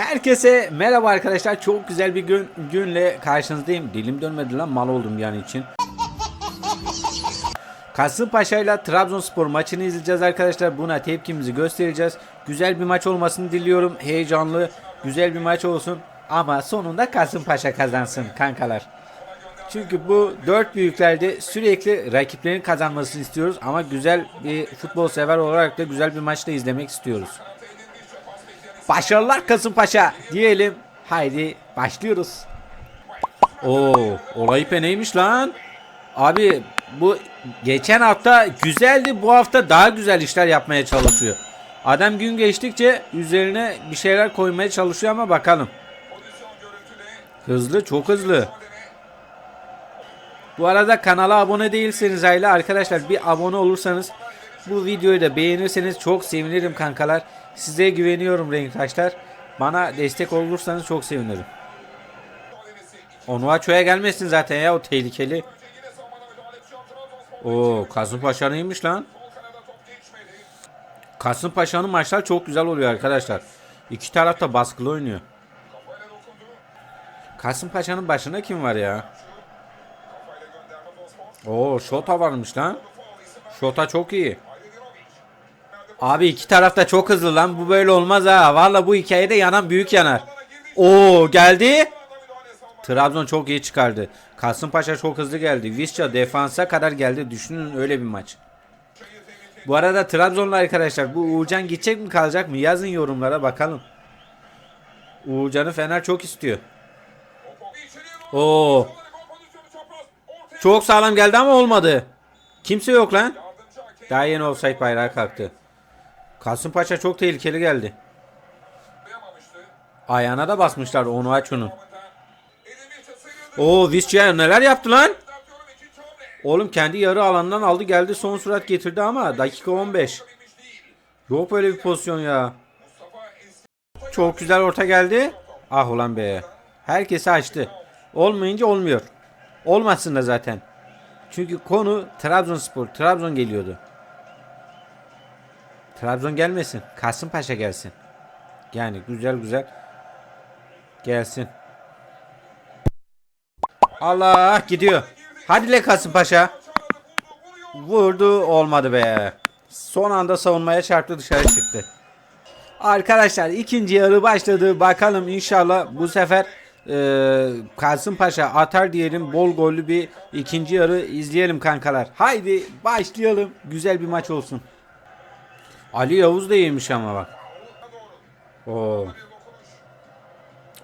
Herkese merhaba arkadaşlar. Çok güzel bir gün günle karşınızdayım. Dilim dönmedi lan mal oldum yani için. Kasımpaşa ile Trabzonspor maçını izleyeceğiz arkadaşlar. Buna tepkimizi göstereceğiz. Güzel bir maç olmasını diliyorum. Heyecanlı, güzel bir maç olsun. Ama sonunda Kasımpaşa kazansın kankalar. Çünkü bu dört büyüklerde sürekli rakiplerin kazanmasını istiyoruz. Ama güzel bir futbol sever olarak da güzel bir maçta izlemek istiyoruz. Başarılar Kasımpaşa diyelim. Haydi başlıyoruz. Oo, olay ipe neymiş lan? Abi bu geçen hafta güzeldi. Bu hafta daha güzel işler yapmaya çalışıyor. Adam gün geçtikçe üzerine bir şeyler koymaya çalışıyor ama bakalım. Hızlı, çok hızlı. Bu arada kanala abone değilseniz hala arkadaşlar bir abone olursanız bu videoyu da beğenirseniz çok sevinirim kankalar. Size güveniyorum renktaşlar. Bana destek olursanız çok sevinirim. Onuaço'ya gelmesin zaten ya o tehlikeli. Oo Kasımpaşa neymiş lan? Kasımpaşa'nın maçlar çok güzel oluyor arkadaşlar. İki taraf da baskılı oynuyor. Kasımpaşa'nın başında kim var ya? Oo Şota varmış lan. Şota çok iyi. Abi iki taraf da çok hızlı lan. Bu böyle olmaz ha. Valla bu hikayede yanan büyük yanar. Oo geldi. Trabzon çok iyi çıkardı. Kasımpaşa çok hızlı geldi. Visca defansa kadar geldi. Düşünün öyle bir maç. Bu arada Trabzonlu arkadaşlar bu Uğurcan gidecek mi kalacak mı? Yazın yorumlara bakalım. Uğurcan'ı Fener çok istiyor. Oo. Çok sağlam geldi ama olmadı. Kimse yok lan. Daha yeni offside bayrağı kalktı. Kasımpaşa çok tehlikeli geldi. Ayağına da basmışlar onu aç onun. Oo Visca neler yaptı lan? Oğlum kendi yarı alandan aldı geldi son surat getirdi ama dakika 15. Yok böyle bir pozisyon ya. Çok güzel orta geldi. Ah ulan be. Herkesi açtı. Olmayınca olmuyor. Olmasın da zaten. Çünkü konu Trabzonspor. Trabzon geliyordu. Trabzon gelmesin. Kasımpaşa gelsin. Yani güzel güzel gelsin. Allah gidiyor. Hadi le Kasımpaşa. Vurdu olmadı be. Son anda savunmaya çarptı dışarı çıktı. Arkadaşlar ikinci yarı başladı. Bakalım inşallah bu sefer e, Kasımpaşa atar diyelim. Bol gollü bir ikinci yarı izleyelim kankalar. Haydi başlayalım. Güzel bir maç olsun. Ali Yavuz da yemiş ama bak. Oo.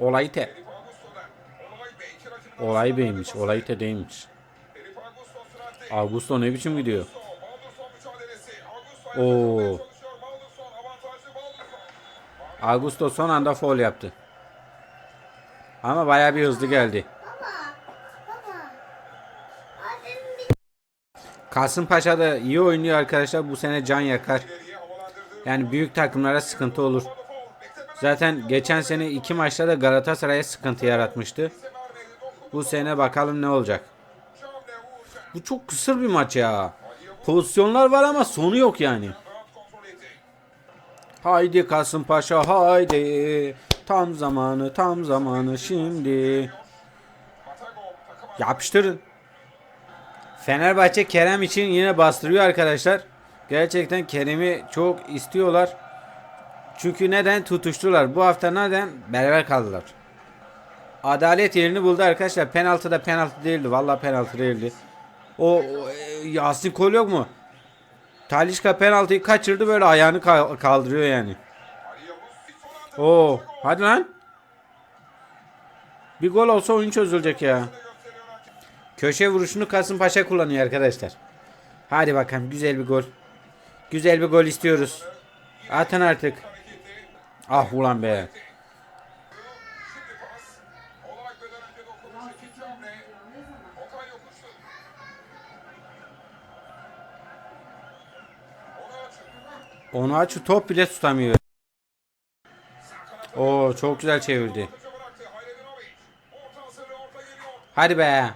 Olay te. Olay beymiş. Olay te değilmiş. Augusto ne biçim gidiyor? Oo. Augusto son anda foul yaptı. Ama bayağı bir hızlı geldi. Kasımpaşa da iyi oynuyor arkadaşlar. Bu sene can yakar. Yani büyük takımlara sıkıntı olur. Zaten geçen sene iki maçta da Galatasaray'a sıkıntı yaratmıştı. Bu sene bakalım ne olacak. Bu çok kısır bir maç ya. Pozisyonlar var ama sonu yok yani. Haydi Kasımpaşa haydi. Tam zamanı tam zamanı şimdi. Yapıştırın. Fenerbahçe Kerem için yine bastırıyor arkadaşlar. Gerçekten Kerem'i çok istiyorlar. Çünkü neden tutuştular? Bu hafta neden beraber kaldılar? Adalet yerini buldu arkadaşlar. Penaltı da penaltı değildi. Vallahi penaltı değildi. O, o e, Yasin Kol yok mu? Talişka penaltıyı kaçırdı böyle ayağını ka- kaldırıyor yani. Oo, hadi lan. Bir gol olsa oyun çözülecek ya. Köşe vuruşunu Kasımpaşa kullanıyor arkadaşlar. Hadi bakalım güzel bir gol. Güzel bir gol istiyoruz. Atın artık. Ah ulan be. Onu aç top bile tutamıyor. Oo çok güzel çevirdi. Hadi be.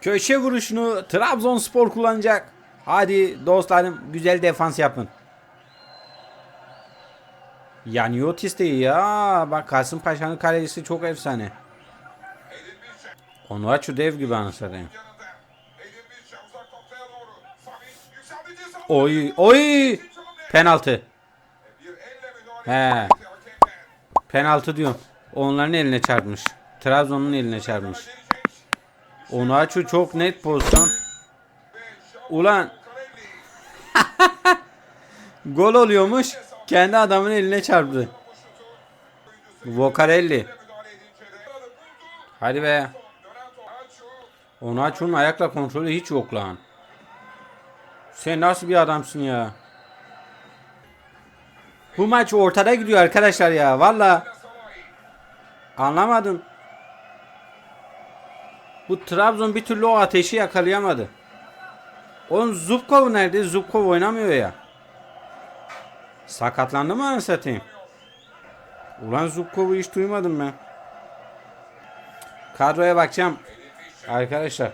Köşe vuruşunu Trabzonspor kullanacak. Hadi dostlarım güzel defans yapın. Yaniotis de iyi ya. Bak Kasımpaşa'nın kalecisi çok efsane. Onuachu dev gibi anlatayım. Oy oy penaltı. He. Penaltı diyorum. Onların eline çarpmış. Trabzon'un eline çarpmış. Onuachu çok net pozisyon. Ulan gol oluyormuş. Kendi adamın eline çarptı. Vocarelli. Hadi be. Onuachu'nun ayakla kontrolü hiç yok lan. Sen nasıl bir adamsın ya? Bu maç ortada gidiyor arkadaşlar ya. Valla anlamadım. Bu Trabzon bir türlü o ateşi yakalayamadı. Oğlum Zubkov nerede? Zubkov oynamıyor ya. Sakatlandı mı anasını satayım? Ulan Zubkov'u hiç duymadım ben. Kadroya bakacağım. Arkadaşlar.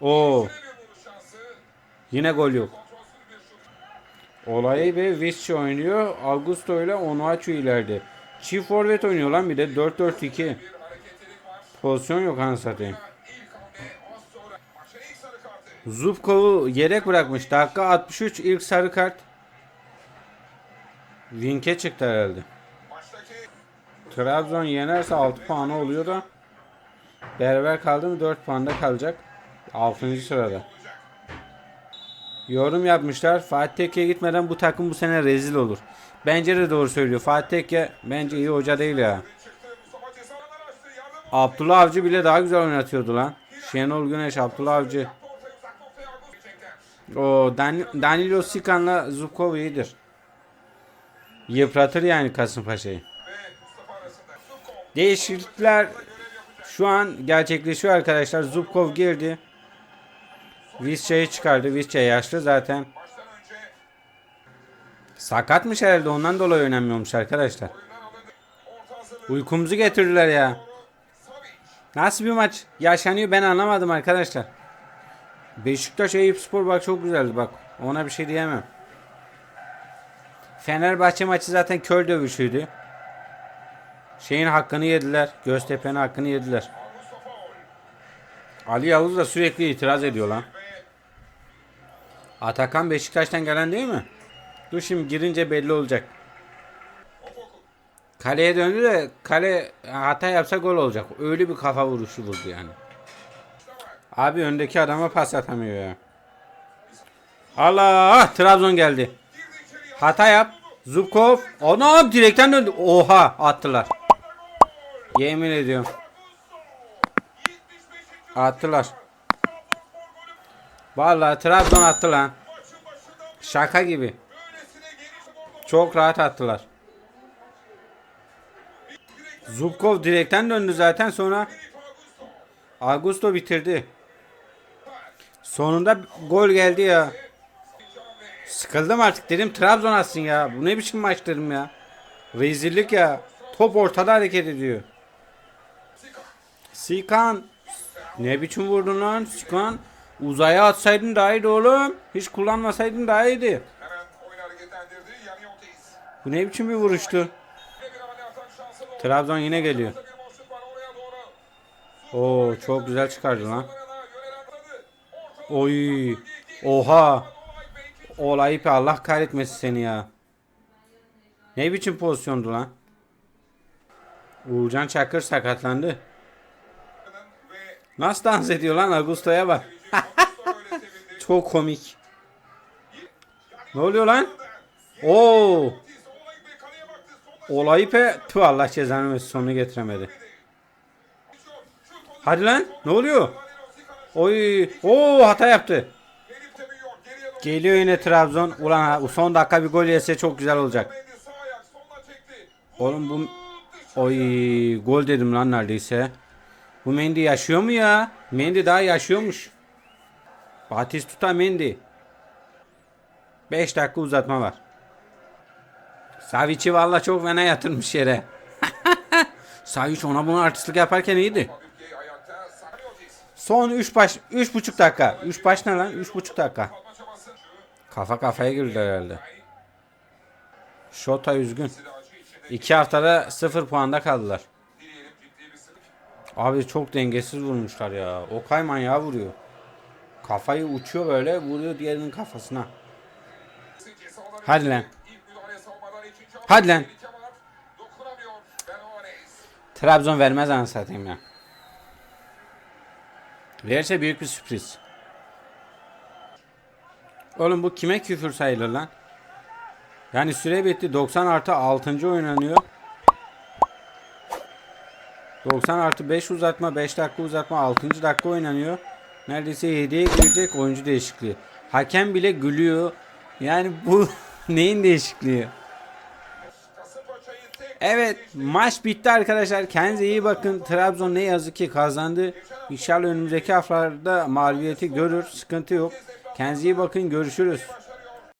Oo. Yine gol yok. Olayı ve Visci oynuyor. Augusto ile Onuachu ileride. Çift forvet oynuyor lan bir de 4-4-2. Pozisyon yok anasını. Zubkov'u yedek bırakmış. Dakika 63 ilk sarı kart. Vink'e çıktı herhalde. Trabzon yenerse 6 puanı oluyor da beraber kaldı mı 4 puanda kalacak. 6. sırada. Yorum yapmışlar. Fatih Tekke gitmeden bu takım bu sene rezil olur. Bence de doğru söylüyor. Fatih Tekke bence iyi hoca değil ya. Abdullah Avcı bile daha güzel oynatıyordu lan. Şenol Güneş, Abdullah Avcı. O Dan Danilo Sikan'la Zubkov iyidir. Yıpratır yani Kasımpaşa'yı. Değişiklikler şu an gerçekleşiyor arkadaşlar. Zubkov girdi. Visca'yı çıkardı. Visca yaşlı zaten. Sakatmış herhalde ondan dolayı oynamıyormuş arkadaşlar. Uykumuzu getirdiler ya. Nasıl bir maç yaşanıyor ben anlamadım arkadaşlar. Beşiktaş Eyüp Spor bak çok güzeldi bak. Ona bir şey diyemem. Fenerbahçe maçı zaten kör dövüşüydü. Şeyin hakkını yediler. Göztepe'nin hakkını yediler. Ali Yavuz da sürekli itiraz ediyor lan. Atakan Beşiktaş'tan gelen değil mi? Dur şimdi girince belli olacak. Kaleye döndü de kale hata yapsa gol olacak. Öyle bir kafa vuruşu vurdu yani. Abi öndeki adama pas atamıyor ya. Allah! Trabzon geldi. Hata yap. Zubkov. Ana direkten döndü. Oha attılar. Yemin ediyorum. Attılar. Vallahi Trabzon attı lan. Şaka gibi. Çok rahat attılar. Zubkov direkten döndü zaten sonra Augusto bitirdi. Sonunda gol geldi ya. Sıkıldım artık dedim Trabzon atsın ya. Bu ne biçim maç dedim ya. Rezillik ya. Top ortada hareket ediyor. Sikan. Ne biçim vurdun lan Sikan? Uzaya atsaydın daha iyiydi oğlum. Hiç kullanmasaydın daha iyiydi. Bu ne biçim bir vuruştu? Trabzon yine geliyor. Oo çok güzel çıkardı lan. Oy. Oha. Olay ipi Allah kahretmesin seni ya. Ne biçim pozisyondu lan? Uğurcan Çakır sakatlandı. Nasıl dans ediyor lan Augusto'ya bak. Çok komik. Ne oluyor lan? Oo. Olay ipi. Tüh Allah cezanı versin sonunu getiremedi. Hadi lan. Ne oluyor? Oy. Oo hata yaptı. Geliyor yine Trabzon. Ulan son dakika bir gol yese çok güzel olacak. Oğlum bu Oy gol dedim lan neredeyse. Bu Mendy yaşıyor mu ya? Mendy daha yaşıyormuş. Batistuta Mendy. 5 dakika uzatma var. Savic'i valla çok fena yatırmış yere. Savic ona bunu artistlik yaparken iyiydi. Son 3 baş 3,5 dakika. 3 baş ne lan? 3,5 dakika. Kafa kafaya girdi herhalde. Şota üzgün. İki haftada sıfır puanda kaldılar. Abi çok dengesiz vurmuşlar ya. O kayman ya vuruyor. Kafayı uçuyor böyle vuruyor diğerinin kafasına. Hadi lan. Hadi lan. Trabzon vermez anasını satayım ya. Verirse büyük bir sürpriz. Oğlum bu kime küfür sayılır lan? Yani süre bitti. 90 artı 6. oynanıyor. 90 artı 5 uzatma, 5 dakika uzatma, 6. dakika oynanıyor. Neredeyse 7'ye girecek oyuncu değişikliği. Hakem bile gülüyor. Yani bu neyin değişikliği? Evet maç bitti arkadaşlar. Kendinize iyi bakın. Trabzon ne yazık ki kazandı. İnşallah önümüzdeki haftalarda mağlubiyeti görür. Sıkıntı yok. Kendinize iyi bakın. Görüşürüz.